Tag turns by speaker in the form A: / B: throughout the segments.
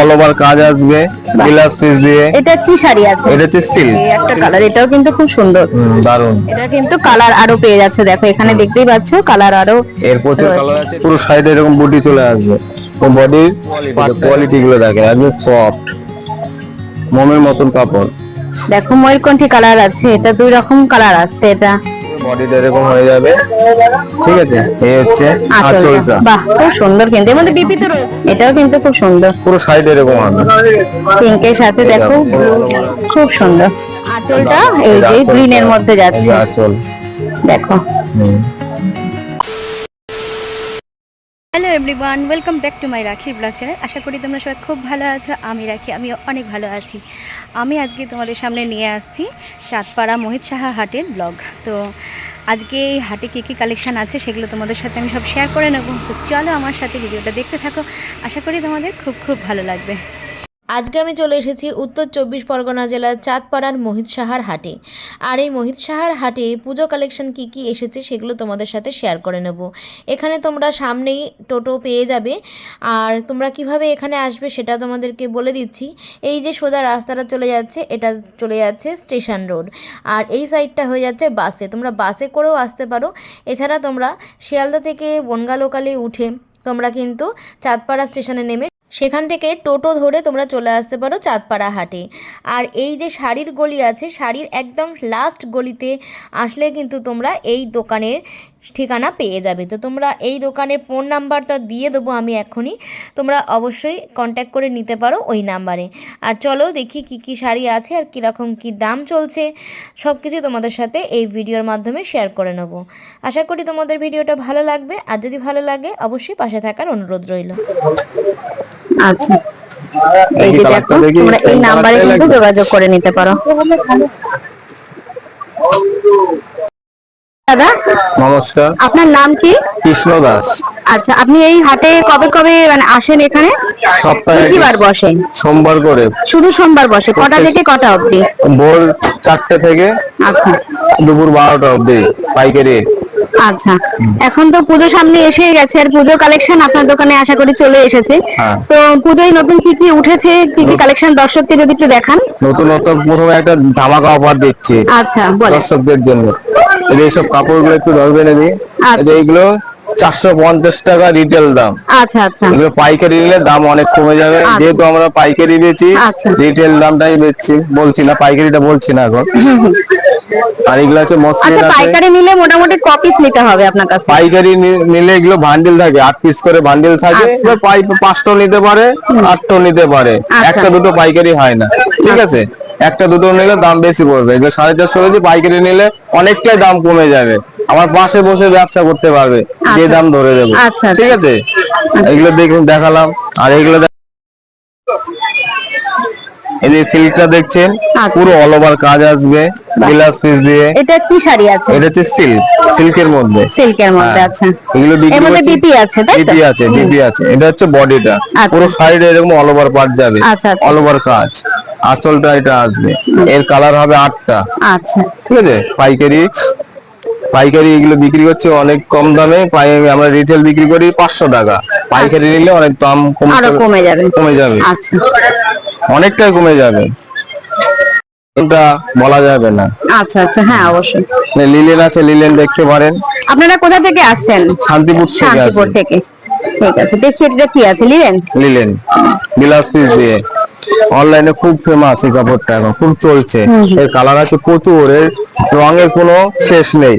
A: All over কাজ আসবে glass piece দিয়ে।
B: এটা কি শাড়ি আছে?
A: এটা হচ্ছে সিল্ক
B: একটা কালার এটাও কিন্তু খুব সুন্দর।
A: দারুণ
B: এটা কিন্তু কালার আরও পেয়ে যাচ্ছে দেখো এখানে দেখতেই পাচ্ছ কালার আরও
A: এর প্রচুর কালার আছে। পুরো সাইডে এরকম বুটি চলে আসবে। বডির কোয়ালিটি গুলো দেখে একদম সফট মোমের মতন কাপড়।
B: দেখো ময়ূরকণ্ঠী কালার আছে এটা দুই রকম কালার আছে এটা
A: বডিটা এরকম হয়ে যাবে। ঠিক আছে? এই হচ্ছে
B: আঁচলটা
A: আঁচলটা।
B: বাহ খুব সুন্দর কিন্তু। এর মধ্যে বিপি তো রয়েছে এটাও কিন্তু খুব সুন্দর।
A: পুরো সাইডে এরকম হবে।
B: পিঙ্কের সাথে দেখো। খুব সুন্দর। আঁচলটা এই যে গ্রিন এর মধ্যে যাচ্ছে।
A: আঁচল।
B: দেখো।
A: হুম।
C: Hello everyone welcome back to my রাখির ব্লগ চ্যানেল আশা করি তোমরা সবাই খুব ভালো আছো, আমি রাখি আমি অনেক ভালো আছি। আমি আজকে তোমাদের সামনে নিয়ে আসছি চাঁদপাড়া মোহিত সাহা হাটের ব্লগ তো আজকে এই হাটে কী কী কালেকশান আছে সেগুলো তোমাদের সাথে আমি সব শেয়ার করে নেব। তো চলো আমার সাথে ভিডিওটা দেখতে থাকো। আশা করি তোমাদের খুব খুব ভালো লাগবে।
D: আজকে আমি চলে এসেছি উত্তর চব্বিশ পরগনা জেলার চাঁদপাড়ার মোহিত সাহার হাটে। আর এই মোহিত সাহার হাটে পুজো কালেকশন কি কি এসেছে সেগুলো তোমাদের সাথে শেয়ার করে নেব। এখানে তোমরা সামনেই টোটো পেয়ে যাবে। আর তোমরা কীভাবে এখানে আসবে সেটা তোমাদেরকে বলে দিচ্ছি। এই যে সোজা রাস্তাটা চলে যাচ্ছে, এটা চলে যাচ্ছে স্টেশন রোড। আর এই সাইডটা হয়ে যাচ্ছে বাসে। তোমরা বাসে করেও আসতে পারো। এছাড়া তোমরা শিয়ালদা থেকে বনগা লোকালে উঠে তোমরা কিন্তু চাঁদপাড়া স্টেশনে নেমে সেখান থেকে টোটো ধরে তোমরা চলে আসতে পারো চাঁদপাড়া হাটে। আর এই যে শাড়ির গলি আছে, শাড়ির একদম লাস্ট গলিতে আসলে কিন্তু তোমরা এই দোকানের ঠিকানা পেয়ে যাবে। তো তোমরা এই দোকানের ফোন নাম্বারটা দিয়ে দেবো আমি এখনই। তোমরা অবশ্যই কন্ট্যাক্ট করে নিতে পারো ওই নাম্বারে আর চলো দেখি কি কি শাড়ি আছে আর কীরকম কি দাম চলছে। সব কিছু তোমাদের সাথে এই ভিডিওর মাধ্যমে শেয়ার করে নেব। আশা করি তোমাদের ভিডিওটা ভালো লাগবে। আর যদি ভালো লাগে অবশ্যই পাশে থাকার অনুরোধ রইল।
B: আচ্ছা। এই যে দেখো তোমরা এই
A: same
B: নাম্বারে কিন্তু যোগাযোগ করে নিতে পারো। দাদা
A: নমস্কার।
B: আপনার নাম কি?
A: কৃষ্ণ দাস।
B: আচ্ছা আপনি এই হাটে কবে কবে মানে আসেন এখানে?
A: সপ্তাহে
B: কি বার বসেন?
A: সোমবার করে।
B: শুধু সোমবার বসে কটা থেকে কটা অবধি?
A: ভোর চারটে থেকে
B: আচ্ছা।
A: দুপুর বারোটা অবধি পাইকারি।
B: আচ্ছা। এখন তো পুজো সামনে এসে গেছে আর পুজো কালেকশন আপনার দোকানে আশা করি চলে এসেছে।
A: হ্যাঁ।
B: তো পুজোয় নতুন কি কি উঠেছে? কি কি কালেকশন দর্শককে যদি একটু দেখান?
A: নতুন নতুন প্রথমে একটা ধামাকা অফার দিচ্ছি।
B: আচ্ছা বলে
A: দর্শকদের জন্য। এইসব কাপড়গুলো একটু ধরবেন এদিকে
B: আচ্ছা।
A: এইগুলো চারশো পঞ্চাশ টাকা রিটেল দাম।
B: আচ্ছা আচ্ছা।
A: এগুলো পাইকারি নিলে দাম অনেক কমে যাবে। যেহেতু আমরা পাইকারি বেচি। রিটেল দামটাই বেচছি। বলছি না পাইকারিটা বলছি না এখন। আর এগুলো মসলিন আছে।
B: পাইকারি নিলে মোটামুটি কপিস নিতে হবে আপনার কাছে?
A: পাইকারি নিলে এগুলো ভান্ডিল থাকে। আট পিস করে ভান্ডিল থাকে। পাই পাঁচটা নিতে পারে আটটা নিতে পারে। একটা দুটো পাইকারি হয় না। ঠিক আছে? একটা দুটো নিলে দাম বেশি পড়বে। এগুলো সাড়ে চারশো কেজি পাইকারি নিলে অনেকটাই দাম কমে যাবে। আমার পাশে বসে ব্যবসা করতে পারবে যে
B: আচ্ছা।
A: দাম ধরে দেবো।
B: আচ্ছা, আচ্ছা।
A: ঠিক আছে? এগুলো দেখুন দেখালাম। আর এগুলো এই যে সিল্কটা দেখছেন। পুরো অল ওভার কাজ আসবে গ্লাস পিস দিয়ে।
B: এটা কি শাড়ি আছে?
A: এটা হচ্ছে সিল্ক সিল্কের মধ্যে।
B: সিল্কের মধ্যে
A: হ্যাঁ।
B: আচ্ছা।
A: এগুলো
B: আছে তাই তো?
A: আছে বিপি আছে। এটা হচ্ছে বডিটা। পুরো সাইডে এরকম অল ওভার পার্ট যাবে। অল ওভার কাজ। আঁচলটা এটা আসবে। এর কালার হবে আটটা।
B: আচ্ছা।
A: ঠিক আছে? পাইকারি। পাইকারি এগুলো বিক্রি করছে অনেক কম দামে। পাই- আমরা রিটেল বিক্রি করি পাঁচশো টাকা। পাইকারি নিলে অনেক দাম কমে যাবে-
B: কমে যাবে। আচ্ছা।
A: অনেকটাই কমে যাবে। এটা বলা যাবে না।
B: আচ্ছা আচ্ছা। হ্যাঁ অবশ্যই।
A: লিলেন আছে লিলেন দেখতে পারেন।
B: আপনারা কোথা থেকে আসছেন?
A: শান্তিপুর থেকে
B: শান্তিপুর থেকে। ঠিক আছে। দেখি এটা কি আছে? লিলেন
A: লিলেন বিলাস দিয়ে। অনলাইনে খুব ফেমাস এই কাপড়টা এখন খুব চলছে। এর কালার আছে প্রচুর এর রঙের কোনো শেষ নেই।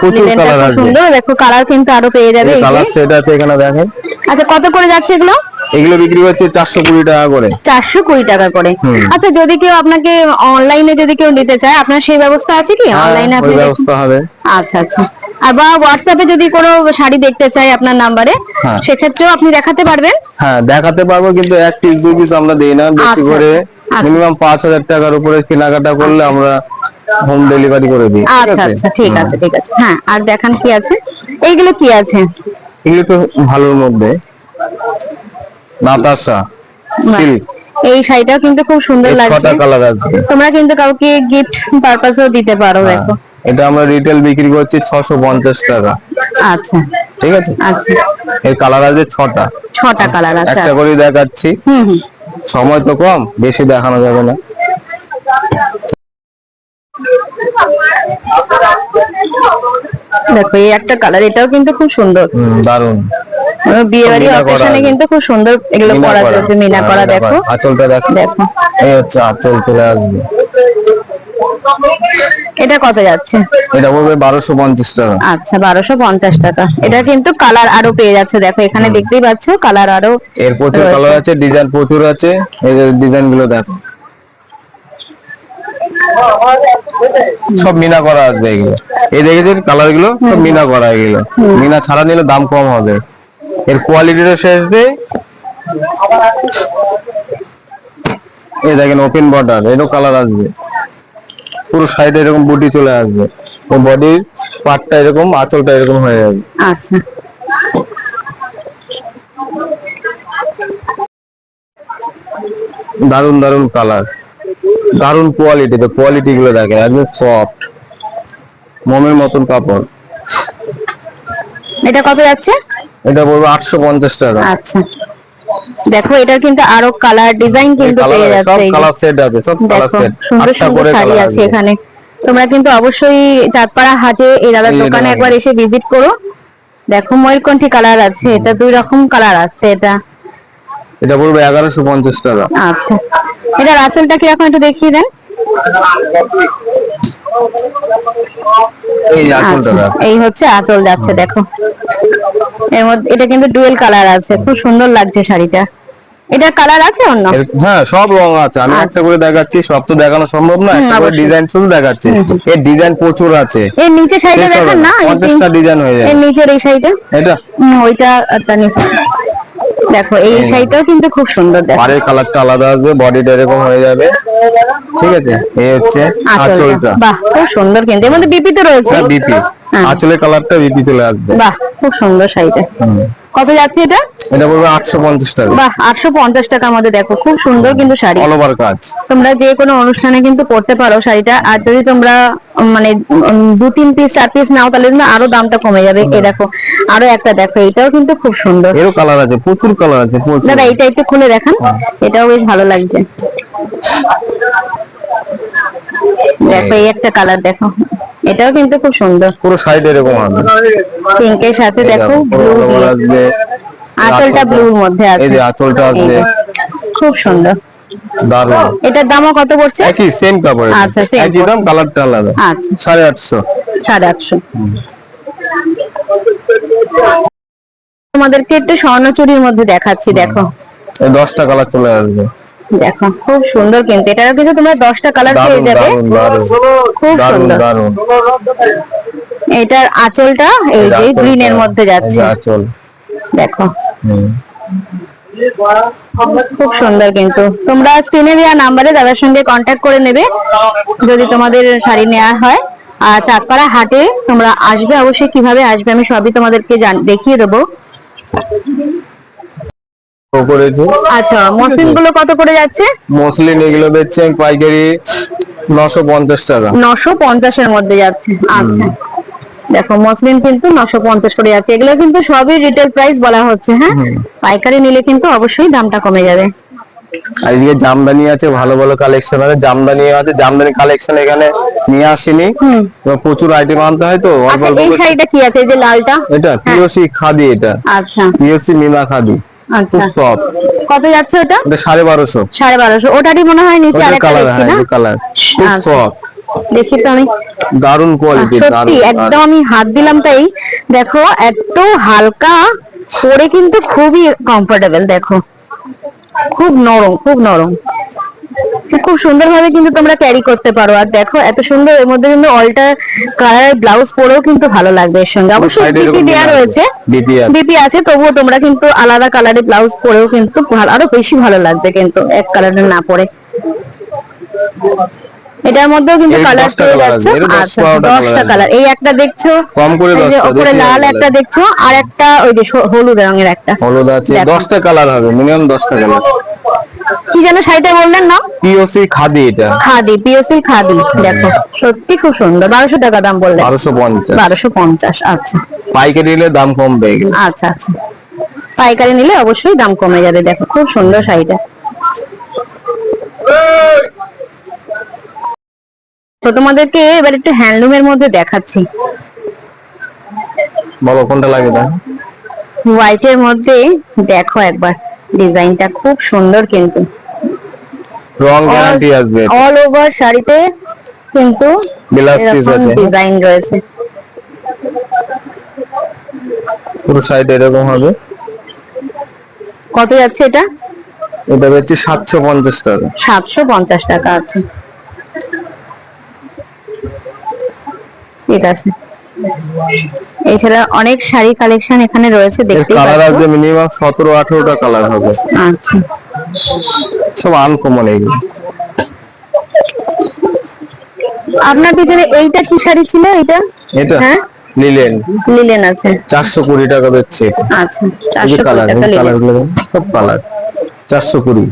A: প্রচুর
B: কালার
A: আছে।
B: সুন্দর। দেখো কালার কিন্তু আরও পেয়ে যাবে
A: কালার সেট আছে এখানে দেখেন।
B: আচ্ছা কত করে যাচ্ছে এগুলো?
A: এগুলো বিক্রি হচ্ছে চারশো কুড়ি টাকা করে।
B: চারশো কুড়ি টাকা করে। আচ্ছা যদি কেউ আপনাকে অনলাইনে যদি কেউ নিতে চায় আপনার সেই ব্যবস্থা আছে কি?
A: হ্যাঁ,
B: অনলাইনে আপনি
A: ব্যবস্থা হবে।
B: আচ্ছা আচ্ছা। আর বা হোয়াটসঅ্যাপে যদি কোনো শাড়ি দেখতে চাই আপনার নাম্বারে
A: হ্যাঁ।
B: সেক্ষেত্রেও আপনি দেখাতে পারবেন।
A: হ্যাঁ দেখাতে পারব কিন্তু এক পিস দুই পিস আমরা দিই না। বেশি
B: আচ্ছা,
A: করে
B: আচ্ছা।
A: মিনিমাম পাঁচ হাজার টাকার উপরে কেনাকাটা করলে আমরা হোম ডেলিভারি করে দিই
B: আচ্ছা আচ্ছা ঠিক আছে ঠিক আছে। হ্যাঁ আর দেখান কি আছে? এইগুলো কি আছে?
A: এগুলো তো ভালোর মধ্যে। Natasha silk.
B: এই শাড়িটাও কিন্তু খুব সুন্দর লাগছে।
A: কালার আসবে
B: তোমরা কিন্তু কাউকে গিফট পারপাসেও দিতে পারো
A: হ্যাঁ,
B: দেখো।
A: এটা আমরা রিটেল বিক্রি করছি ছশো পঞ্চাশ টাকা।
B: আচ্ছা।
A: ঠিক আছে?
B: আচ্ছা।
A: এর কালার আছে ছটা।
B: ছটা কালার আছে
A: একটা করে দেখাচ্ছি।
B: হুম হুম।
A: সময় তো কম বেশি দেখানো যাবে না।
B: দেখো এই একটা কালার এটাও কিন্তু খুব সুন্দর।
A: দারুণ
B: বিয়ে বাড়ি অকেশনে কিন্তু খুব সুন্দর এগুলো করা
A: করা।
B: মিনা
A: হ্যাঁ,
B: করা দেখো।
A: করা। আঁচলটা দেখো।
B: দেখো।
A: এই হচ্ছে আঁচল চলে আসবে।
B: এটা কত যাচ্ছে?
A: এটা পড়বে বারোশো পঞ্চাশ টাকা।
B: আচ্ছা বারোশো পঞ্চাশ টাকা। এটা কিন্তু কালার আরও পেয়ে যাচ্ছে দেখো এখানে দেখতেই পাচ্ছ কালার আরও
A: এর প্রচুর কালার আছে ডিজাইন প্রচুর আছে। এই ডিজাইনগুলো দেখো। সব মিনা করা আসবে এগুলো। এই দেখেছেন কালারগুলো সব মিনা করা এগুলো। মিনা ছাড়া নিলে দাম কম হবে। এর কোয়ালিটিটা শেষ দেই এই দেখেন ওপেন বর্ডার এরও কালার আসবে। পুরো সাইডে এরকম বুটি চলে আসবে। ও বডির পার্টটা এরকম আঁচলটা এরকম হয়ে যাবে।
B: আচ্ছা।
A: দারুণ দারুণ কালার দারুণ কোয়ালিটি তো কোয়ালিটি গুলো দেখেন একদম সফট মোমের মতন কাপড়।
B: এটা কত যাচ্ছে?
A: এটা বলব আটশো পঞ্চাশ টাকা।
B: আচ্ছা। দেখো এটার কিন্তু আরও কালার ডিজাইন কিন্তু পেয়ে যাচ্ছে যে।
A: কালার সেট আছে সব কালার সেট
B: সুন্দর সুন্দর শাড়ি আছে এখানে। তোমরা কিন্তু অবশ্যই চাঁদপাড়া হাটে এই দাদার দোকানে একবার এসে ভিজিট করো। দেখো ময়ূরকণ্ঠী কালার আছে এটা দুই রকম কালার আছে এটা।
A: এটা বলব এগারোশো পঞ্চাশ টাকা।
B: আচ্ছা। এটার আঁচলটা কি কীরকম একটু দেখিয়ে দেন।
A: এই আঁচলটা
B: আচ্ছা এই হচ্ছে আঁচল যাচ্ছে দেখো। এর মধ্যে এটা কিন্তু ডুয়েল কালার আছে। খুব সুন্দর লাগছে শাড়িটা। এটার কালার আছে অন্য?
A: হ্যাঁ সব রং আছে। আমি একটা করে দেখাচ্ছি সব তো দেখানো সম্ভব না একটা করে ডিজাইন শুধু দেখাচ্ছি। এর ডিজাইন প্রচুর আছে।
B: এর নিচে শাড়িটা দেখেন
A: না। ডিজাইন হয়ে যাবে।
B: এর নিচের এই শাড়িটা?
A: এটা?
B: ওইটা তার নিচে। দেখো এই। শাড়িটাও কিন্তু খুব সুন্দর দেখো।
A: পাড়ের কালারটা আলাদা আসবে বডিটা এরকম হয়ে যাবে। ঠিক আছে এই হচ্ছে
B: আঁচলটা। বাহ খুব সুন্দর কিন্তু। এর মধ্যে বিপি তো রয়েছে।
A: বিপি।
B: হ্যাঁ।
A: আঁচলের কালারটা বিপি চলে আসবে।
B: বাহ খুব সুন্দর শাড়িটা। কত যাচ্ছে এটা?
A: এটা বলব আটশো পঞ্চাশ টাকা।
B: বাহ আটশো পঞ্চাশ টাকার মধ্যে দেখো খুব সুন্দর কিন্তু শাড়ি।
A: অল ওভার কাজ।
B: তোমরা যে কোনো অনুষ্ঠানে কিন্তু পড়তে পারো শাড়িটা। আর যদি তোমরা মানে দু তিন পিস চার পিস নাও তাহলে কিন্তু আরও দামটা কমে যাবে। এই দেখো আরও একটা দেখো এটাও কিন্তু খুব সুন্দর।
A: এরও কালার আছে প্রচুর কালার আছে
B: দাদা এটা একটু খুলে দেখান। এটাও বেশ ভালো লাগছে। দেখো এই একটা কালার দেখো। এটাও কিন্তু খুব সুন্দর।
A: পুরো সাইড এরকম হবে।
B: পিঙ্কের সাথে দেখো ব্লু
A: আসবে।
B: আঁচলটা ব্লুর মধ্যে
A: এই যে আঁচলটা আসবে।
B: খুব সুন্দর।
A: দারুণ।
B: এটার দামও কত পড়ছে?
A: একই সেম কাপড়
B: আচ্ছা, same
A: একই দাম কালারটা আলাদা।
B: আচ্ছা।
A: সাড়ে আটশো।
B: সাড়ে আটশো। তোমাদেরকে একটু স্বর্ণচুরির মধ্যে দেখাচ্ছি দেখো।
A: এই দশটা কালার চলে আসবে।
B: দেখো খুব সুন্দর কিন্তু। এটাও কিন্তু তোমরা দশটা কালার পেয়ে যাবে। খুব সুন্দর। এটার আঁচলটা এই যে
A: আঁচলটা,
B: গ্রিনের মধ্যে যাচ্ছে।
A: আঁচল।
B: দেখো। খুব সুন্দর কিন্তু। তোমরা স্ক্রিনে দেওয়া নাম্বারে দাদার সঙ্গে কন্ট্যাক্ট করে নেবে। যদি তোমাদের শাড়ি নেওয়া হয়। আর চাঁদপাড়া হাটে তোমরা আসবে। অবশ্যই কীভাবে আসবে আমি সবই তোমাদেরকে জান- দেখিয়ে দেবো।
A: করেছি।
B: আচ্ছা মসলিনগুলো কত করে যাচ্ছে?
A: মসলিন এগুলো বেচছে পাইকারি নশো পঞ্চাশ টাকা।
B: নশো পঞ্চাশের মধ্যে যাচ্ছে। আচ্ছা। দেখো মসলিন কিন্তু নশো পঞ্চাশ করে যাচ্ছে। এগুলো কিন্তু সবই রিটেল প্রাইস বলা হচ্ছে হ্যাঁ? পাইকারি নিলে কিন্তু অবশ্যই দামটা কমে যাবে।
A: আর এদিকে জামদানি আছে ভালো ভালো কালেকশন আছে। জামদানি আছে জামদানি কালেকশন এখানে নিয়ে আসিনি। প্রচুর আইটেম আনতে হয় তো
B: আচ্ছা এই শাড়িটা কি আছে? এই যে লালটা?
A: এটা পিওসি খাদি এটা।
B: আচ্ছা।
A: পিওসি মিনা খাদি।
B: আচ্ছা। কত যাচ্ছে ওটা?
A: এটা
B: ওটারই মনে হয় নিচে আরেকটা
A: কালার
B: দেখছি না?
A: কালার
B: আচ্ছা। দেখি তো আমি।
A: দারুণ কোয়ালিটি
B: সত্যি একদম আমি হাত দিলাম তাই। দেখো এত হালকা পরে কিন্তু খুবই কমফোর্টেবল দেখো। খুব নরম খুব নরম। খুব সুন্দর ভাবে কিন্তু তোমরা ক্যারি করতে পারো। আর দেখো এত সুন্দর এর মধ্যে কিন্তু অল্টার কালারের ব্লাউজ পরেও কিন্তু ভালো লাগবে এর সঙ্গে। অবশ্যই বিপি দেওয়া রয়েছে।
A: বিপি আছে।
B: তবুও তোমরা কিন্তু আলাদা কালারের ব্লাউজ পরেও কিন্তু আরও বেশি ভালো লাগবে কিন্তু এক কালারের না পরে। এটার মধ্যেও কিন্তু কালার পেয়ে
A: colour
B: যাচ্ছ। আচ্ছা দশটা কালার এই একটা দেখছ
A: কম করে
B: উপরে লাল একটা দেখছ আর একটা ওই যে হলুদ রঙের একটা।
A: হলুদ আছে দশটা কালার হবে মিনিমাম দশটা কালার
B: কি যেন শাড়িটা বললেন না?
A: পিওসি খাদি এটা।
B: খাদি পিওসি খাদি দেখো সত্যি খুব সুন্দর। বারোশো টাকা দাম বললেন।
A: বারোশো পঞ্চাশ।
B: বারোশো পঞ্চাশ আচ্ছা।
A: পাইকারি নিলে দাম কমবে।
B: আচ্ছা আচ্ছা। পাইকারি নিলে অবশ্যই দাম কমে যাবে দেখো খুব সুন্দর শাড়িটা। তো তোমাদেরকে এবার একটু হ্যান্ডলুমের মধ্যে দেখাচ্ছি।
A: বলো কোনটা লাগে দাম
B: হোয়াইটের মধ্যে দেখো একবার ডিজাইনটা খুব সুন্দর কিন্তু।
A: রং গ্যারান্টি আসবে
B: অল ওভার শাড়িতে কিন্তু
A: বিলাস পিস আছে।
B: ডিজাইন রয়েছে।
A: পুরো সাইড এরকম হবে।
B: কত যাচ্ছে এটা?
A: এটা হচ্ছে সাতশো পঞ্চাশ টাকা।
B: সাতশো পঞ্চাশ টাকা আছে। ঠিক আছে। এছাড়া অনেক শাড়ি কালেকশন এখানে রয়েছে দেখতে
A: কালার আসবে মিনিমাম সতেরো আঠারোটা কালার হবে।
B: আচ্ছা।
A: সব আনকমন এগুলো।
B: আপনার পিছনে এইটা কি শাড়ি ছিল এইটা
A: এটা
B: হ্যাঁ?
A: নিলেন
B: লিলেন আছে।
A: চারশো কুড়ি টাকা বেচছে।
B: আচ্ছা
A: এই যে
B: চারশো
A: কালার
B: টাকা
A: কালার লিলেনগুলো সব কালার চারশো কুড়ি।